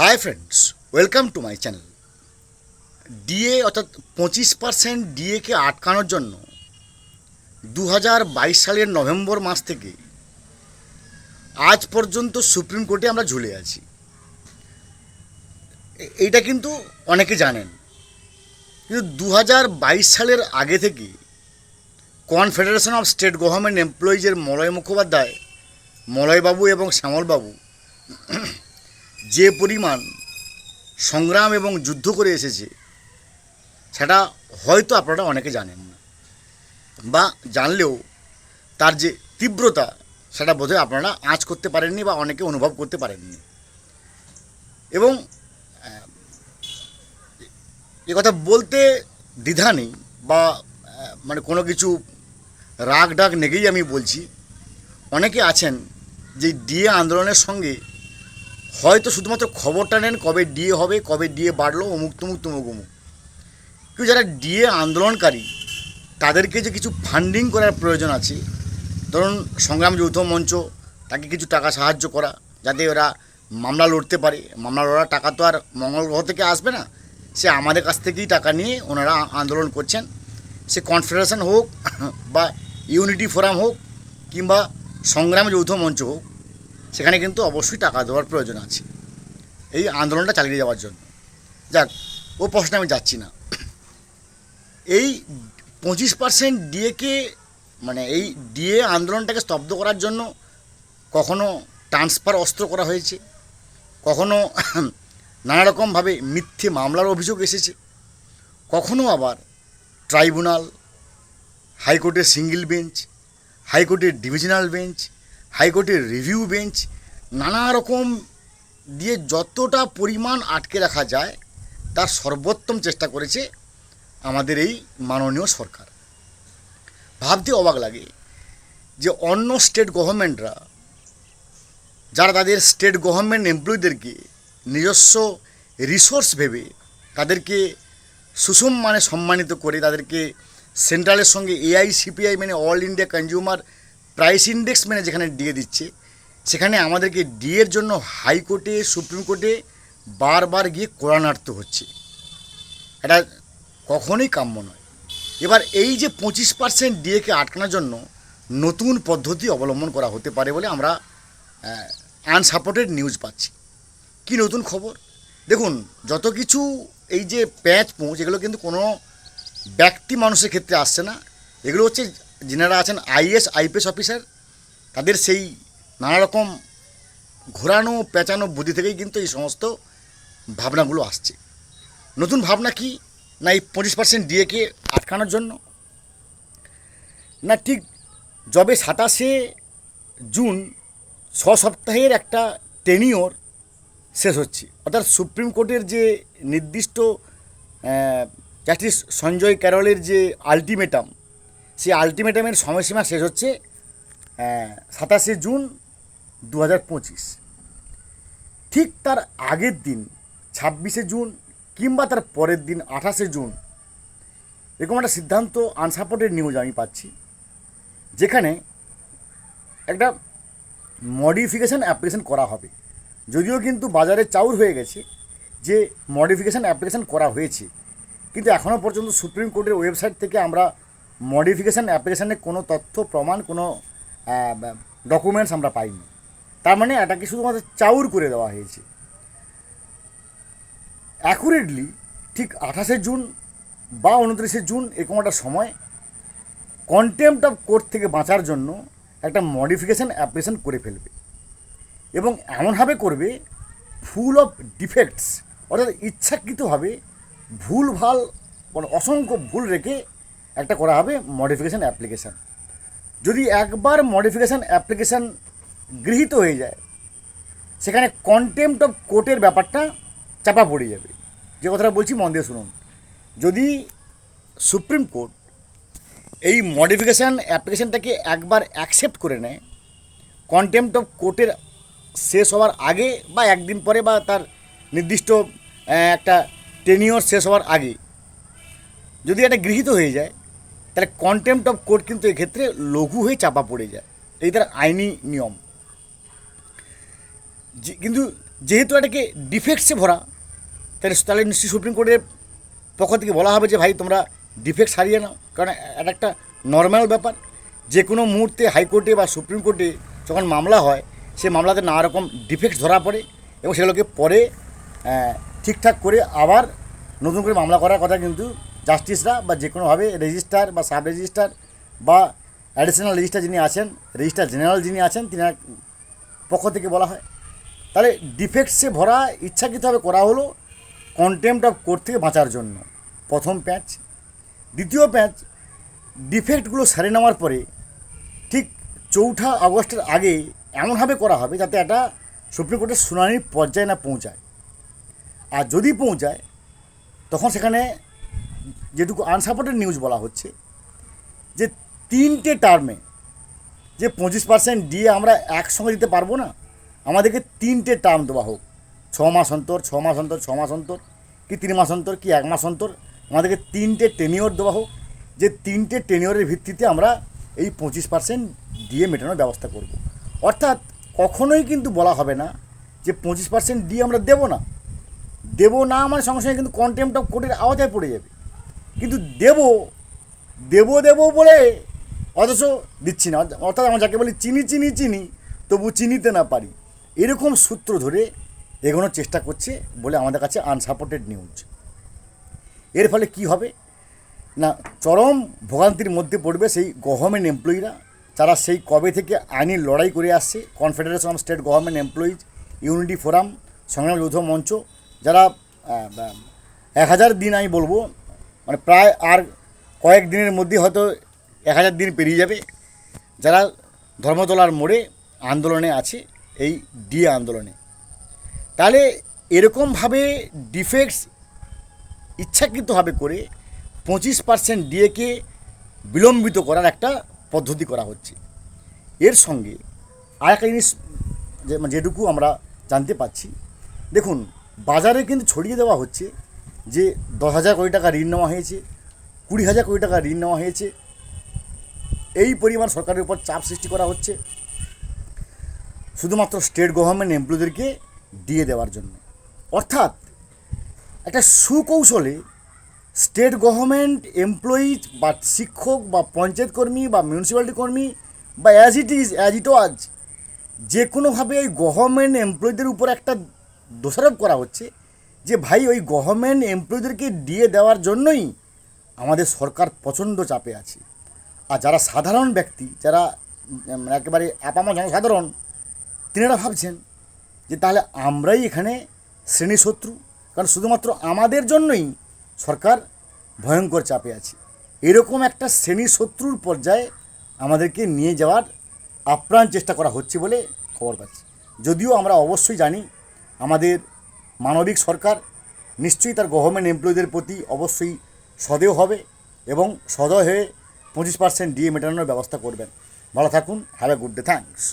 Hi friends welcome to my channel DA অর্থাৎ পঁচিশ percent ডিএকে আটকানোর জন্য দু হাজার বাইশ সালের নভেম্বর মাস থেকে আজ পর্যন্ত সুপ্রিম কোর্টে আমরা ঝুলে আছি। এইটা কিন্তু অনেকে জানেন। কিন্তু দু হাজার বাইশ সালের আগে থেকে কনফেডারেশন অফ স্টেট গভর্নমেন্ট এমপ্লয়িজের মলয় মুখোপাধ্যায়, মলয়বাবু এবং শ্যামলবাবু যে পরিমাণ সংগ্রাম এবং যুদ্ধ করে এসেছে, সেটা হয়তো আপনারা অনেকে জানেন না, বা জানলেও তার যে তীব্রতা, সেটা বোধহয় আপনারা আঁচ করতে পারেননি বা অনেকে অনুভব করতে পারেননি। এবং, এ কথা বলতে দ্বিধা নেই বা মানে কোনো কিছু রাগ ডাক নেগেই আমি বলছি। অনেকে আছেন যে ডিএ আন্দোলনের সঙ্গে হয়তো শুধুমাত্র খবরটা নেন কবে ডিএ হবে, কবে ডিএ বাড়লো, অমুক তুমুক তুমুক অমুক। কিন্তু যারা ডিএ আন্দোলনকারী, তাদেরকে যে কিছু ফান্ডিং করার প্রয়োজন আছে, ধরুন সংগ্রাম যৌথ মঞ্চ, তাকে কিছু টাকা সাহায্য করা, যাতে ওরা মামলা লড়তে পারে। মামলা লড়ার টাকা তো আর মঙ্গল গ্রহ থেকে আসবে না। সে আমাদের কাছ থেকেই টাকা নিয়ে ওনারা আন্দোলন করছেন। সে কনফেডারেশন হোক বা ইউনিটি ফোরাম হোক, কিংবা সংগ্রাম যৌথ মঞ্চ হোক সেখানে কিন্তু অবশ্যই টাকা দেওয়ার প্রয়োজন আছে। এই আন্দোলনটা চালিয়ে যাওয়ার জন্য। যাক, ও প্রশ্নে আমি যাচ্ছি না। এই পঁচিশ পার্সেন্ট ডিএকে মানে এই ডিএ আন্দোলনটাকে স্তব্ধ করার জন্য কখনো ট্রান্সফার অস্ত্র করা হয়েছে, কখনো নানা রকমভাবে মিথ্যে মামলার অভিযোগ এসেছে, কখনো আবার ট্রাইব্যুনাল, হাইকোর্টের সিঙ্গেল বেঞ্চ, হাইকোর্টের ডিভিশনাল বেঞ্চ হাইকোর্টের রিভিউ বেঞ্চ নানা রকম দিয়ে যতটা পরিমাণ আটকে রাখা যায়, তার সর্বোত্তম চেষ্টা করেছে আমাদের এই মাননীয় সরকার। ভাবতে অবাক লাগে যে অন্য স্টেট গভর্নমেন্টরা, যারা তাদের স্টেট গভর্নমেন্ট এমপ্লয়ীদেরকে নিজস্ব রিসোর্স ভেবে তাদেরকে সুসম্মানে সম্মানিত করে, তাদেরকে সেন্ট্রালের সঙ্গে এআই সিপিআই মানে all India consumer price index মেনে যেখানে দিয়ে দিচ্ছে, সেখানে আমাদেরকে ডিএর জন্য হাইকোর্টে সুপ্রিম কোর্টে বারবার গিয়ে কোরআনার্থ হচ্ছে। এটা কখনোই কাম্য নয়। এবার এই যে পঁচিশ পার্সেন্ট ডিএকে আটকানোর জন্য নতুন পদ্ধতি অবলম্বন করা হতে পারে বলে আমরা আনসাপোর্টেড নিউজ পাচ্ছি। কি নতুন খবর? দেখুন, যত কিছু এই যে প্যাঁচ পোঁচ এগুলো কিন্তু কোনো ব্যক্তি মানুষের ক্ষেত্রে আসছে না। এগুলো হচ্ছে যেনারা আছেন আইএস, আইপিএস অফিসার, তাদের সেই নানা রকম ঘোরানো, পেঁচানো বুদ্ধি থেকেই কিন্তু এই সমস্ত ভাবনাগুলো আসছে। নতুন ভাবনা কি? না এই পঁচিশ পার্সেন্ট ডিএকে আটকানোর জন্য? না ঠিক যবে সাতাশে জুন ছ সপ্তাহের একটা টেনিওর শেষ হচ্ছে, অর্থাৎ সুপ্রিম কোর্টের যে নির্দিষ্ট জাস্টিস সঞ্জয় ক্যারলের যে আলটিমেটাম সেই আলটিমেটামের সময়সীমা শেষ হচ্ছে সাতাশে জুন দু হাজার পঁচিশ। ঠিক তার আগের দিন, ছাব্বিশে জুন কিংবা তার পরের দিন, আঠাশে জুন, এরকম একটা সিদ্ধান্ত আনসাপোর্টেড নিউজ আমি পাচ্ছি, যেখানে একটা মডিফিকেশান অ্যাপ্লিকেশান করা হবে। যদিও কিন্তু বাজারে চাউর হয়ে গেছে যে মডিফিকেশান অ্যাপ্লিকেশান করা হয়েছে, কিন্তু এখনও পর্যন্ত সুপ্রিম কোর্টের ওয়েবসাইট থেকে আমরা মডিফিকেশান, অ্যাপ্লিকেশানে কোনো তথ্য, প্রমাণ, কোনো ডকুমেন্টস আমরা পাইনি। তার মানে এটাকে শুধুমাত্র চাউর করে দেওয়া হয়েছে। অ্যাকুরেটলি ঠিক আঠাশে জুন বা উনত্রিশে জুন এরকম একটা সময় কন্টেম্পট অফ কোর্ট থেকে বাঁচার জন্য একটা মডিফিকেশান অ্যাপ্লিকেশান করে ফেলবে। এবং এমনভাবে করবে ফুল অফ ডিফেক্টস অর্থাৎ ইচ্ছাকৃতভাবে ভুল ভালো মানে অসংখ্য ভুল রেখে একটা করা হবে মডিফিকেশান অ্যাপ্লিকেশান যদি একবার মডিফিকেশান অ্যাপ্লিকেশান গৃহীত হয়ে যায়, সেখানে কন্টেম্পট অফ কোর্টের ব্যাপারটা চাপা পড়ে যাবে। যে কথাটা বলছি, মন দিয়ে শুনুন। যদি সুপ্রিম কোর্ট এই মডিফিকেশান অ্যাপ্লিকেশানটাকে একবার অ্যাকসেপ্ট করে নেয় কন্টেম্পট অফ কোর্টের শেষ হওয়ার আগে বা একদিন পরে বা তার নির্দিষ্ট একটা টেনিওর শেষ হওয়ার আগে যদি এটা গৃহীত হয়ে যায় তাহলে কন্টেম্পট অফ কোর্ট কিন্তু এক্ষেত্রে লঘু হয়ে চাপা পড়ে যায়। এই তার আইনি নিয়ম। কিন্তু যেহেতু এটাকে ডিফেক্টসে ভরা, তাহলে তাহলে নিশ্চয়ই সুপ্রিম কোর্টের পক্ষ থেকে বলা হবে যে, ভাই, তোমরা ডিফেক্ট হারিয়ে নাও। কারণ এটা একটা নর্মাল ব্যাপার। যে কোনো মুহূর্তে হাইকোর্টে বা সুপ্রিম কোর্টে যখন মামলা হয় সেই মামলাতে নানা রকম ডিফেক্টস ধরা পড়ে এবং সেগুলোকে পরে ঠিকঠাক করে আবার নতুন করে মামলা করার কথা কিন্তু জাস্টিসরা বা যে কোনোভাবে রেজিস্ট্রার বা সাব রেজিস্ট্রার বা অ্যাডিশনাল রেজিস্ট্রার যিনি আছেন রেজিস্ট্রার জেনারেল যিনি আছেন, তিনার পক্ষ থেকে বলা হয়। তাহলে ডিফেক্টসে ভরা ইচ্ছাকৃতভাবে করা হলো কন্টেম্পট অফ কোর্ট থেকে বাঁচার জন্য। প্রথম প্যাচ। দ্বিতীয় প্যাচ, ডিফেক্টগুলো সারে নেওয়ার পরে ঠিক চৌঠা আগস্টের আগে এমনভাবে করা হবে যাতে এটা সুপ্রিম কোর্টের শুনানির পর্যায়ে না পৌঁছায়। আর যদি পৌঁছায়, তখন সেখানে যেটুকু আনসাপোর্টেড নিউজ বলা হচ্ছে, যে তিনটে টার্মে যে পঁচিশ পার্সেন্ট দিয়ে আমরা একসঙ্গে দিতে পারব না, আমাদেরকে তিনটে টার্ম দেওয়া হোক। ছ মাস অন্তর, ছ মাস অন্তর, ছ মাস অন্তর, কি তিন মাস অন্তর, কি এক মাস অন্তর, আমাদেরকে তিনটে টেনিওর দেওয়া হোক, যে তিনটে টেনিওরের ভিত্তিতে আমরা এই পঁচিশ পার্সেন্ট দিয়ে মেটানোর ব্যবস্থা করব। অর্থাৎ কখনোই কিন্তু বলা হবে না যে পঁচিশ পার্সেন্ট দিয়ে আমরা দেবো না। দেবো না আমার সঙ্গে সঙ্গে কিন্তু কন্টেম্পট অফ কোর্টের আওতায় পড়ে যাবে। কিন্তু দেব দেব দেব বলে অথচ দিচ্ছি না। অর্থাৎ আমরা যাকে বলি চিনি চিনি চিনি, তবু চিনিতে না পারি। এরকম সূত্র ধরে এগোনোর চেষ্টা করছে বলে আমাদের কাছে আনসাপোর্টেড নিউজ এর ফলে কি হবে? না, চরম ভোগান্তির মধ্যে পড়বে সেই গভর্নমেন্ট এমপ্লয়িরা যারা সেই কবে থেকে আইনি লড়াই করে আসছে? Confederation of state government employees unity forum সংগ্রাম যৌথ মঞ্চ। যারা এক হাজার দিন আমি বলব মানে প্রায় আর কয়েক দিনের মধ্যে হয়তো এক হাজার দিন পেরিয়ে যাবে। যারা ধর্মতলার মোড়ে আন্দোলনে আছে, এই ডিএ আন্দোলনে। তাহলে এরকমভাবে ডিফেক্টস ইচ্ছাকৃতভাবে করে পঁচিশ পার্সেন্ট ডিএকে বিলম্বিত করার একটা পদ্ধতি করা হচ্ছে। এর সঙ্গে আর একটা জিনিস যেটুকু আমরা জানতে পাচ্ছি দেখুন, বাজারে কিন্তু ছড়িয়ে দেওয়া হচ্ছে যে দশ হাজার কোটি টাকা ঋণ নেওয়া হয়েছে, কুড়ি হাজার কোটি টাকা ঋণ নেওয়া হয়েছে, এই পরিমাণ সরকারের উপর চাপ সৃষ্টি করা হচ্ছে, শুধুমাত্র স্টেট গভর্নমেন্ট এমপ্লয়ীদেরকে দিয়ে দেওয়ার জন্য। অর্থাৎ একটা সুকৌশলে স্টেট গভর্নমেন্ট এমপ্লয়িজ বা শিক্ষক বা পঞ্চায়েত কর্মী বা মিউনিসিপ্যালিটি কর্মী বা as it is as it was যে কোনোভাবে এই গভর্নমেন্ট এমপ্লয়ীদের উপর একটা দোষারোপ করা হচ্ছে যে ভাই, ওই গভর্নমেন্ট এমপ্লয়ীদেরকে দিয়ে দেওয়ার জন্যই আমাদের সরকার প্রচণ্ড চাপে আছে। আর যারা সাধারণ ব্যক্তি, যারা একেবারে আপামা জনসাধারণ, তিনারা ভাবছেন যে তাহলে আমরাই এখানে শ্রেণি শত্রু, কারণ শুধুমাত্র আমাদের জন্যই সরকার ভয়ঙ্কর চাপে আছে। এরকম একটা শ্রেণি শত্রুর পর্যায়ে আমাদেরকে নিয়ে যাওয়ার আপ্রাণ চেষ্টা করা হচ্ছে বলে খবর পাচ্ছি। যদিও আমরা অবশ্যই জানি আমাদের মানবিক সরকার নিশ্চয়ই তার গভর্নমেন্ট এমপ্লয়ীদের প্রতি অবশ্যই সদেও হবে এবং সদয় হয়ে পঁচিশ পার্সেন্ট ডিএ মেটানোর ব্যবস্থা করবেন। ভালো থাকুন have a good day thanks